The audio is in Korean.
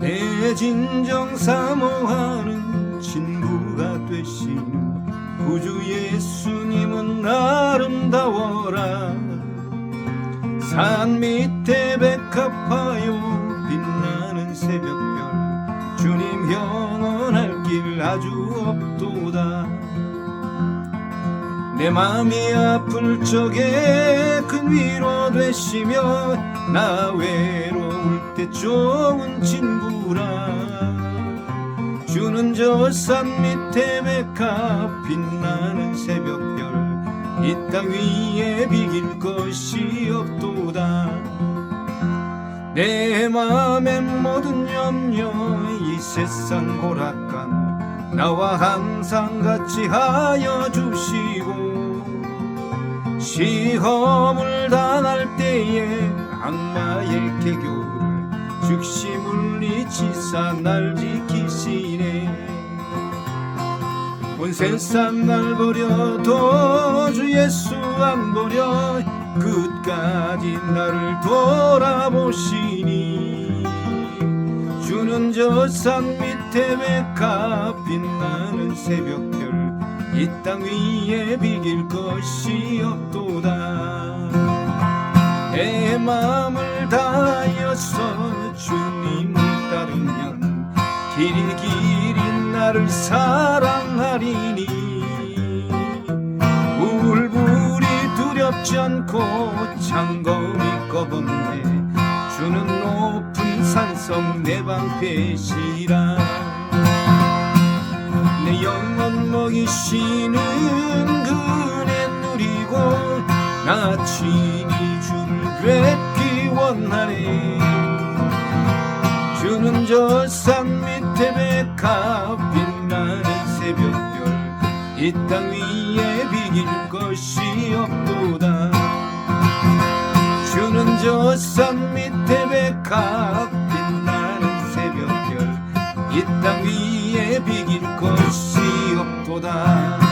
내 진정 사모하는 친구가 되신 구주 예수님은 아름다워라. 산 밑에 백합하여 빛나는 새벽별 주님 영원할 길 아주 없도다. 내 맘이 아플 적에 큰 위로 되시며 나 외로울 때 좋은 친구 라 주는 저 산 밑에 백합 빛나는 새벽별 이 땅 위에 비길 것이 없도다. 내 맘의 모든 염려 이 세상 고락감 나와 항상 같이 하여 주시고 시험을 당할 때에 악마의 개교를 즉시 물리치사 날 지키시네. 온 세상 날 버려도 주 예수 안 버려 끝까지 나를 돌아보시니. 주는 저 산 밑에 백합 빛나는 새벽별 이 땅 위에 비길 것이 없도다. 내 마음을 다하여서 길이 나를 사랑하리니. 울불이 두렵지 않고 창검이 꺼번네. 주는 높은 산성 내 방패시라 내 영혼 먹이시는 그네 누리고 나 친히 주를 뵙기 원하네. 주는 저산 밑에 백합 빛나는 새벽별 이 땅 위에 비길 것이 없도다. 주는 저 산 밑에 백합 빛나는 새벽별 이 땅 위에 비길 것이 없도다